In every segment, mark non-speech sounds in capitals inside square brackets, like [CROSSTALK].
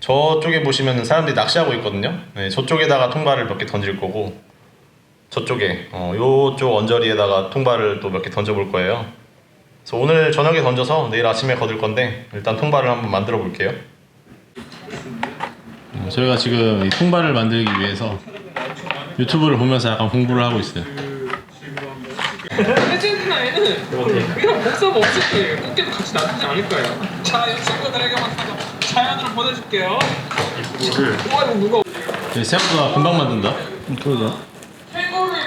저쪽에 보시면 사람들이 낚시하고 있거든요. 네, 저쪽에다가 통발을 몇 개 던질 거고 저쪽에 어, 요쪽 언저리에다가 통발을 또 몇 개 던져볼 거예요. 그래서 오늘 저녁에 던져서 내일 아침에 거둘 건데 일단 통발을 한번 만들어 볼게요. 음, 저희가 지금 이 통발을 만들기 위해서 유튜브를 보면서 약간 공부를 하고 있어요. 이런 복사가 없을 거예요. 꽃게도 같이 놔두지 않을 거예요. 자, 이 친구들에게만 사연으로 보내줄게요. 와, 이거 누가 네, 생각보다 금방 만든다. 그러자.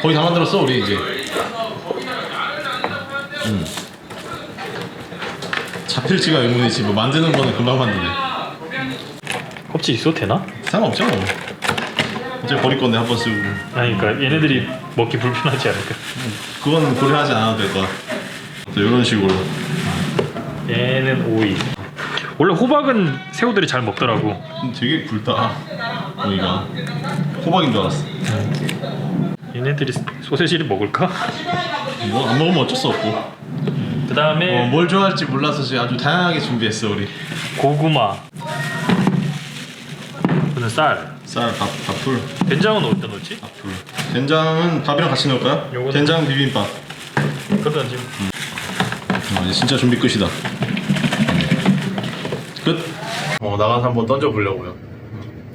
거의 다 만들었어 우리 이제. 음. 잡힐지가 의문이지 뭐 만드는 거는 금방 만드네. 껍질 있어도 되나? 상관없죠 뭐. 어차피 버릴 건데 한 번 쓰고. 아니 그러니까 얘네들이 먹기 불편하지 않을까? 그건 고려하지 않아도 될 거야. 또 이런 식으로. 얘는 오이. 원래 호박은 새우들이 잘 먹더라고. 음, 되게 굵다. 여기가 호박인 줄 알았어. 얘네들이 소세지를 먹을까? 뭐 안 먹으면 어쩔 수 없고. 그 다음에 어, 뭘 좋아할지 몰라서 지금 아주 다양하게 준비했어 우리. 고구마. 이거는 쌀. 쌀, 밥, 밥풀, 된장은 어디다 넣지? 밥풀. 된장은 밥이랑 같이 넣을까요? 요거는- 된장 비빔밥. 그러다 지금 아, 이제 진짜 준비 끝이다. 끝. 어 나가서 한번 던져 보려고요.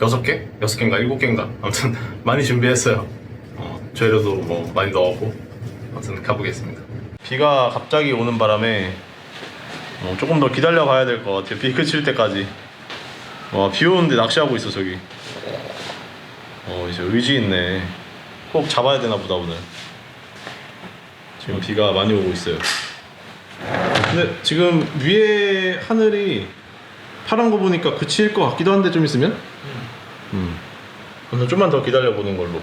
여섯 개? 여섯 개인가 일곱 개인가? 아무튼 [LAUGHS] 많이 준비했어요. 어, 재료도 뭐 많이 넣었고 아무튼 가보겠습니다. 비가 갑자기 오는 바람에 어, 조금 더 기다려 봐야 될 것 같아요. 비 그칠 때까지. 와, 비 오는데 낚시하고 있어 저기. 어 이제 의지 있네. 꼭 잡아야 되나 보다 오늘. 지금 비가 많이 오고 있어요. 근데 지금 위에 하늘이 파란 거 보니까 그칠 것 같기도 한데 좀 있으면? 음. 그래서 좀만 더 기다려 보는 걸로.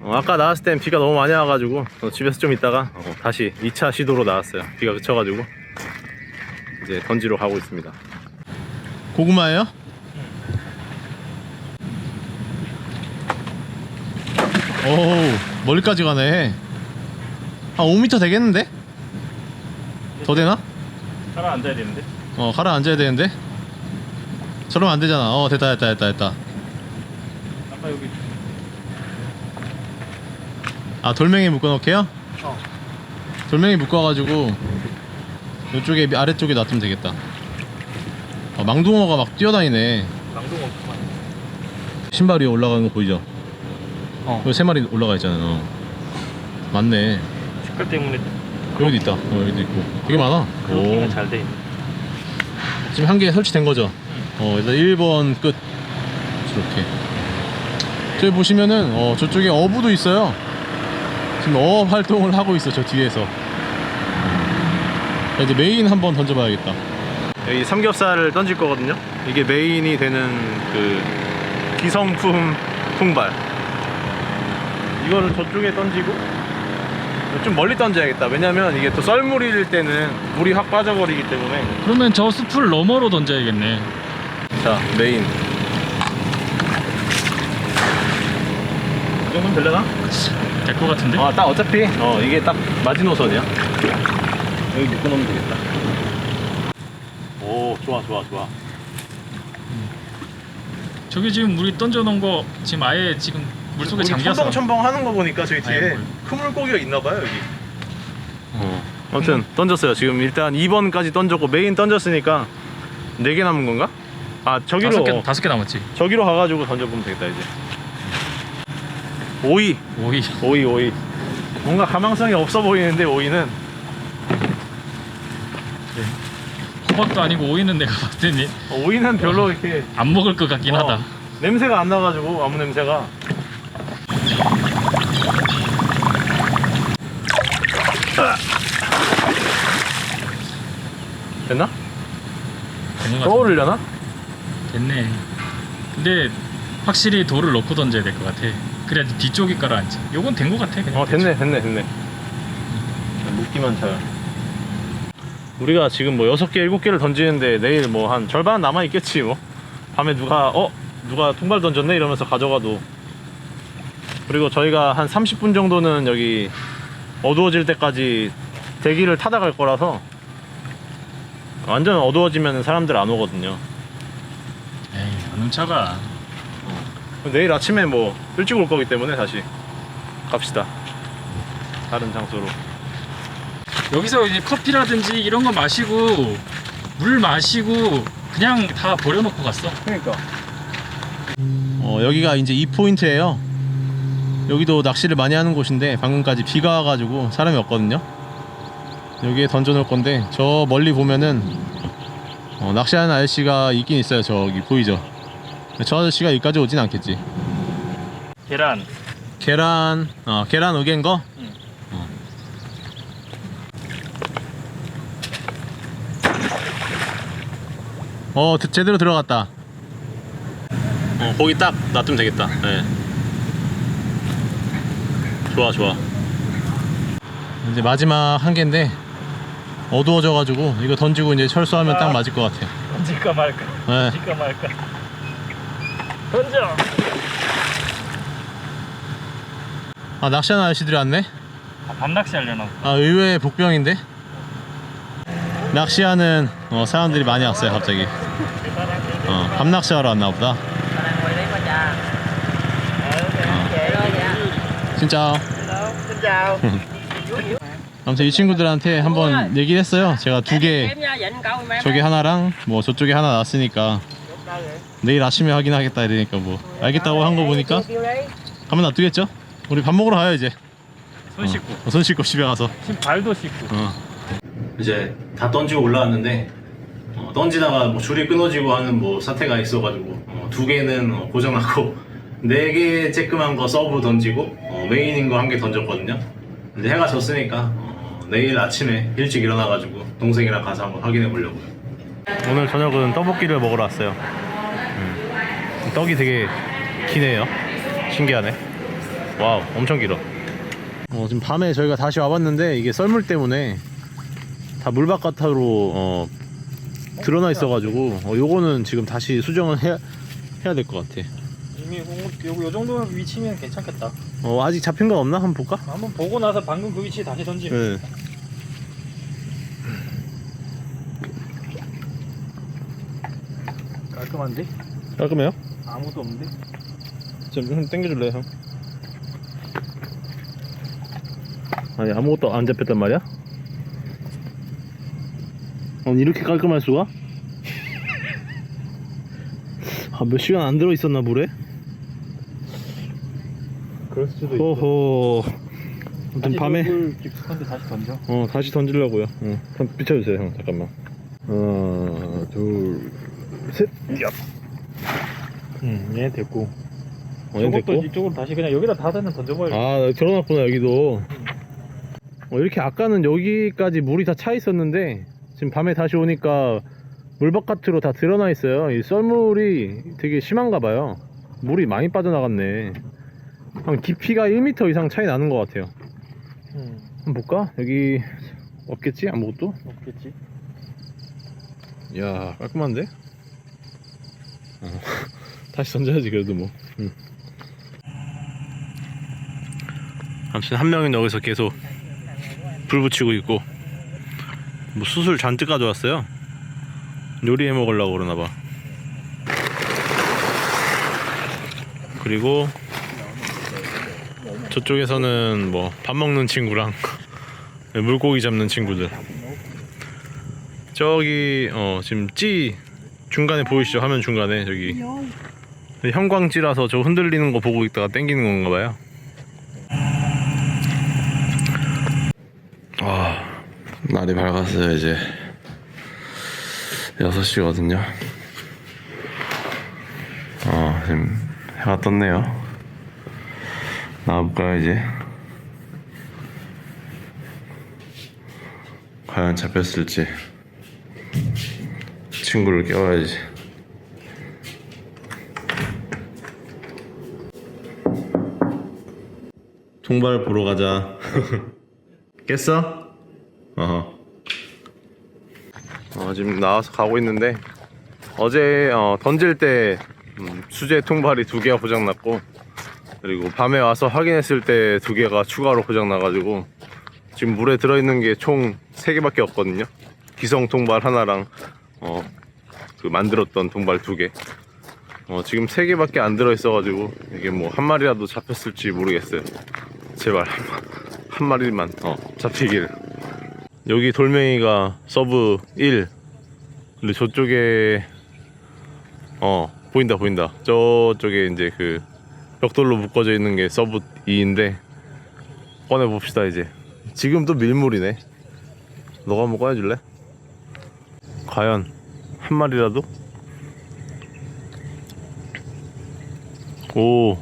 어, 아까 나왔을 땐 비가 너무 많이 와가지고 어, 집에서 좀 있다가 어, 다시 2차 시도로 나왔어요. 비가 그쳐가지고 이제 던지러 가고 있습니다. 고구마예요? 오 멀리까지 가네. 한 5m 되겠는데? 더 되나? 살아 앉아야 되는데. 어 가라 앉아야 되는데 저러면 안 되잖아 어 됐다 됐다 됐다 됐다 아까 여기 아 돌멩이 묶어놓게요? 어. 돌멩이 묶어가지고 이쪽에 아래쪽에 놔두면 되겠다 아, 망둥어가 막 뛰어다니네 망동 없구만. 신발 위에 올라가는 거 보이죠? 어. 여기 세 마리 올라가 있잖아요 어. 맞네 색깔 때문에 여기도 있다 어 여기도 있고 되게 많아 오. 잘돼 있네. 지금 한 개 설치된 거죠? 어, 일단 1번 끝. 이렇게. 저기 보시면은, 어, 저쪽에 어부도 있어요. 지금 어업 활동을 하고 있어, 저 뒤에서. 자, 이제 메인 한번 던져봐야겠다. 여기 삼겹살을 던질 거거든요. 이게 메인이 되는 그 기성품 통발. 이거를 저쪽에 던지고 좀 멀리 던져야겠다. 왜냐면 이게 또 썰물일 때는 물이 확 빠져버리기 때문에 그러면 저 숲을 너머로 던져야겠네. 자 메인 이 정도면 되려나? 될 것 같은데? 아 딱 어차피 어 이게 딱 마지노선이야 여기 묶어놓으면 되겠다 오 좋아 좋아 좋아 저기 지금 우리 던져놓은 거 지금 아예 지금 물 속에 잠겨서. 첨벙첨벙 하는 거 보니까 저기 뒤에. 큰 물고기가 있나 봐요 여기 어 아무튼 던졌어요 지금 일단 2번까지 던졌고 메인 던졌으니까 4개 남은 건가? 아 저기로 다섯 개 다섯 개 남았지. 저기로 가가지고 던져보면 되겠다 이제 오이 오이. 오이 오이 뭔가 가망성이 없어 보이는데 오이는 호박도 아니고 오이는 내가 어, 오이는 별로 이렇게 안 먹을 것 같긴 어, 하다. 냄새가 안 나가지고 아무 냄새가 됐나? 되는 것. 떠오르려나? 됐네. 근데 확실히 돌을 넣고 던져야 될 것 같아. 그래야지 뒤쪽이 깔아앉지. 요건 된 것 같아. 그냥. 어 됐네 됐네 됐네 묶기만 잘 우리가 지금 뭐 6개 7개를 던지는데 내일 뭐 한 절반 남아 있겠지 뭐 밤에 누가 어? 누가 통발 던졌네 이러면서 가져가도 그리고 저희가 한 30분 정도는 여기 어두워질 때까지 대기를 타다 갈 거라서 완전 어두워지면 사람들 안 오거든요 에이 안 훔쳐가 내일 아침에 뭐 일찍 올 거기 때문에 다시 갑시다. 다른 장소로. 여기서 이제 커피라든지 이런 거 마시고 물 마시고 그냥 다 버려놓고 갔어 그러니까. 어, 여기가 이제 이 포인트예요. 여기도 낚시를 많이 하는 곳인데 방금까지 비가 와가지고 사람이 없거든요. 여기에 던져놓을 건데 저 멀리 보면은 어, 낚시하는 아저씨가 있긴 있어요. 저기 보이죠? 저 아저씨가 여기까지 오진 않겠지. 계란 계란, 어, 계란 으갠 거? 어, 드- 제대로 들어갔다. 어, 거기 딱 놔두면 되겠다. 네. 좋아, 좋아. 이제 마지막 한 개인데 어두워져 가지고 이거 던지고 이제 철수하면 딱 맞을 것 같아요. 던질까 말까 네. 던질까 말까 던져 아, 낚시하는 아저씨들이 왔네? 아, 밤낚시 하려나 아 의외의 복병인데 낚시하는 어, 사람들이 많이 왔어요 갑자기 어, 밤낚시하러 왔나 보다. 진짜. xin chào 아무튼 이 친구들한테 한번 얘기를 했어요. 제가 두개 저기 하나랑 뭐 저쪽에 하나 놨으니까 내일 아침에 확인하겠다 이러니까 뭐 알겠다고 한 거 보니까 가면 놔두겠죠? 우리 밥 먹으러 가요 이제. 손 씻고. 어, 손 씻고 집에 가서. 지금 발도 씻고. 어. 이제 다 던지고 올라왔는데 어, 던지다가 뭐 줄이 끊어지고 하는 뭐 사태가 있어가지고 어, 두 개는 어, 고장났고 [LAUGHS] 네 개 쬐끔한 거 서브 던지고 어, 메인인 거 한 개 던졌거든요. 근데 해가 졌으니까 어, 내일 아침에 일찍 일어나가지고 동생이랑 가서 한번 확인해 보려고요. 오늘 저녁은 떡볶이를 먹으러 왔어요. 음. 떡이 되게 기네요. 신기하네. 와우, 엄청 길어. 어, 지금 밤에 저희가 다시 와봤는데 이게 썰물 때문에 다 물바깥으로 어, 드러나 있어가지고 어, 요거는 지금 다시 수정을 해야, 해야 될 것 같아. 이미 요, 요 정도 위치면 괜찮겠다 어, 아직 잡힌 건 없나? 한번 볼까? 한번 보고 나서 방금 그 위치에 다시 던지면 네. 깔끔한데? 깔끔해요? 아무도 없는데? 좀, 좀 당겨줄래요, 형? 아니, 아무것도 안 잡혔단 말이야? 아니, 이렇게 깔끔할 수가? 아, 몇 시간 안 들어 있었나, 물에? 그럴 수도 호호. 아무튼 밤에. 물 깊숙한데 다시 던져 어 다시 던지려고요. 어, 한번 비춰주세요 형 잠깐만. 하나 둘 셋. 야. 응 얘 됐고 어, 얘 저것도 됐고. 이쪽으로 다시 그냥 여기다 다 대면 던져버려 아 들어놨구나 여기도. 어, 이렇게 아까는 여기까지 물이 다 차 있었는데 지금 밤에 다시 오니까 물 바깥으로 다 드러나 있어요. 이 썰물이 되게 심한가 봐요. 물이 많이 빠져나갔네. 한 깊이가 1m 이상 차이 나는 것 같아요. 응 한번 볼까? 여기 없겠지? 아무것도? 없겠지 야 깔끔한데? 어, [LAUGHS] 다시 던져야지 그래도 뭐 응. 아무튼 한 명은 여기서 계속 불 붙이고 있고 뭐 수술 잔뜩 가져왔어요. 요리해 먹으려고 그러나봐. 그리고 저쪽에서는 뭐 밥 먹는 친구랑 [LAUGHS] 물고기 잡는 친구들. 저기 어 지금 찌 중간에 보이시죠? 화면 중간에 저기. 형광찌라서 저 흔들리는 거 보고 있다가 땡기는 건가 봐요 날이 밝았어요 이제 6시거든요 어 지금 해가 떴네요 나와볼까요 이제 과연 잡혔을지 친구를 깨워야지. 통발 보러 가자. [LAUGHS] 깼어? 어허. 어, 지금 나와서 가고 있는데 어제 어, 던질 때 음, 수제 통발이 두 개가 고장났고 그리고 밤에 와서 확인했을 때 두 개가 추가로 고장나가지고 지금 물에 들어있는 게 총 세 개밖에 없거든요. 기성 통발 하나랑 어, 그 만들었던 통발 두 개. 어, 지금 세 개밖에 안 들어있어가지고 이게 뭐 한 마리라도 잡혔을지 모르겠어요. 제발 한, 마리만 어, 잡히길. 여기 돌멩이가 서브 1. 근데 저쪽에 어 보인다 보인다. 저쪽에 이제 그 벽돌로 묶어져 있는 게 서브 2인데 꺼내 봅시다 이제. 지금 또 밀물이네. 너가 한번 꺼내줄래? 과연 한 마리라도? 오.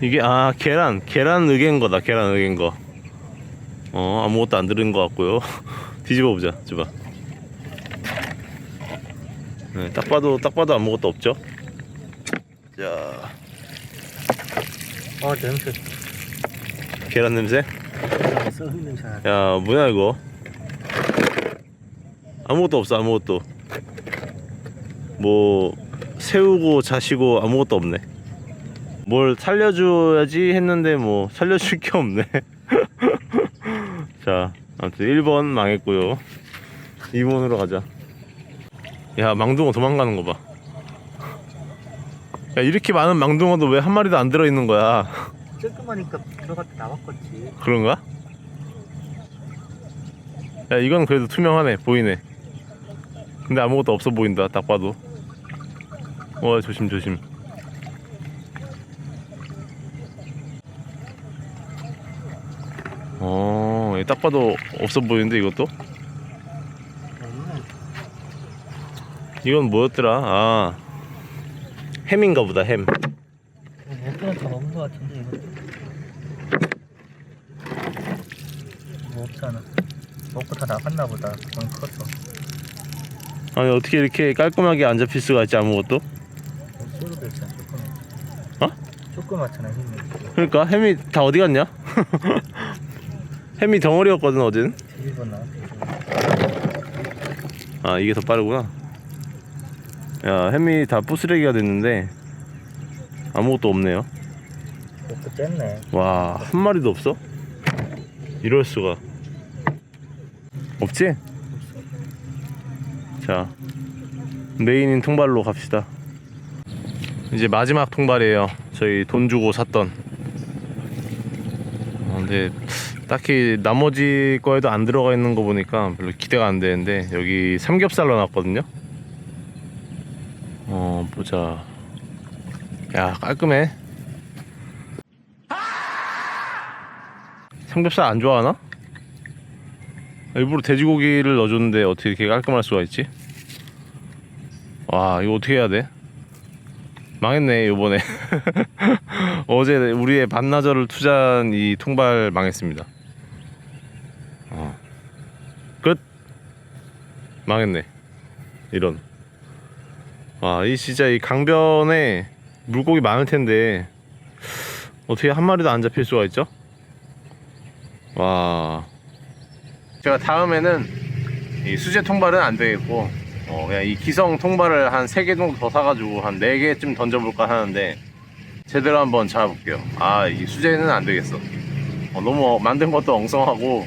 이게 아 계란 계란 의견 거다 계란 의견 거. 어 아무것도 안 들은 것 같고요. [LAUGHS] 뒤집어 보자, 줘봐. 네, 딱 봐도 딱 봐도 아무것도 없죠. 자어 냄새 계란 냄새. 썩은 냄새 나야 뭐야 이거 아무것도 없어 아무것도 뭐 세우고 자시고 아무것도 없네. 뭘 살려줘야지 했는데 뭐 살려줄 게 없네. [LAUGHS] 자 아무튼 1번 망했고요. 2번으로 가자. 야 망둥어 도망가는 거봐. 야 이렇게 많은 망둥어도 왜 한 마리도 안 들어있는 거야? 쬐끔하니까 들어갔다 나왔겠지. 그런가? 야 이건 그래도 투명하네 보이네. 근데 아무것도 없어 보인다 딱 봐도 어 조심 조심. 어딱 봐도 없어 보이는데 이것도? 이건 뭐였더라? 아 햄인가 보다 햄. 얘들은 다 먹은 거 같은데 이거. 뭐 없잖아. 먹고 다 나갔나 보다. 너무 컸어 아니 어떻게 이렇게 깔끔하게 안 잡힐 수가 있지 아무것도 있잖아 조그맣 어? 조그맣잖아 힘이 그러니까 햄이 다 어디 갔냐? [LAUGHS] 햄이 덩어리였거든. 뒤집어 놔 아 이게 더 빠르구나. 야 햄이 다 부스레기가 됐는데 아무것도 없네요. 이것도 쨌네 와 한 마리도 없어? 이럴 수가. 없지? 자 메인인 통발로 갑시다. 이제 마지막 통발이에요. 저희 돈 주고 샀던. 어, 근데 딱히 나머지 거에도 안 들어가 있는 거 보니까 별로 기대가 안 되는데 여기 삼겹살 넣어놨거든요. 어 보자. 야 깔끔해. 삼겹살 안 좋아하나? 일부러 돼지고기를 넣어줬는데 어떻게 이렇게 깔끔할 수가 있지? 와 이거 어떻게 해야 돼? 망했네 요번에. [LAUGHS] 어제 우리의 반나절을 투자한 이 통발 망했습니다. 어. 끝. 망했네 이런. 와이 진짜 이 강변에 물고기 많을 텐데 어떻게 한 마리도 안 잡힐 수가 있죠? 와. 제가 다음에는 이 수제 통발은 안 되겠고 어, 그냥 이 기성 통발을 한 3개 정도 더 사가지고 한 4개쯤 던져볼까 하는데 제대로 한번 잡아볼게요. 아 이 수제는 안 되겠어. 어, 너무 만든 것도 엉성하고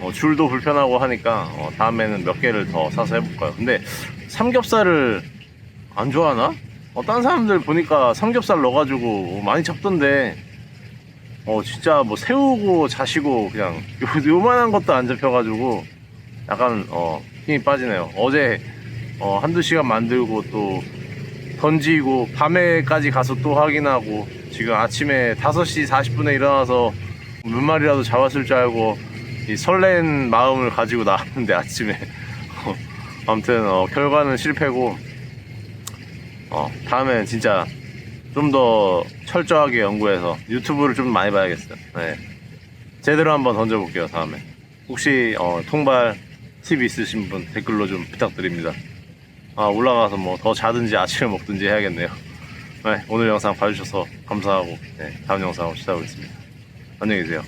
어, 줄도 불편하고 하니까 어, 다음에는 몇 개를 더 사서 해볼까요? 근데 삼겹살을 안 좋아하나? 어, 딴 사람들 보니까 삼겹살 넣어가지고 많이 잡던데 어 진짜 뭐 세우고 자시고 그냥 요, [LAUGHS] 요만한 것도 안 잡혀가지고 약간 어 힘이 빠지네요. 어제 어 한두 시간 만들고 또 던지고 밤에까지 가서 또 확인하고 지금 아침에 5시 40분에 일어나서 몇 마리라도 잡았을 줄 알고 이 설렌 마음을 가지고 나왔는데 [LAUGHS] 아침에 어, 아무튼 어, 결과는 실패고 어 다음엔 진짜 좀 더 철저하게 연구해서 유튜브를 좀 많이 봐야겠어요. 네. 제대로 한번 던져볼게요, 다음에. 혹시, 어, 통발 팁 있으신 분 댓글로 좀 부탁드립니다. 아, 올라가서 뭐 더 자든지 아침에 먹든지 해야겠네요. 네, 오늘 영상 봐주셔서 감사하고, 네, 다음 영상으로 찾아오겠습니다. 안녕히 계세요.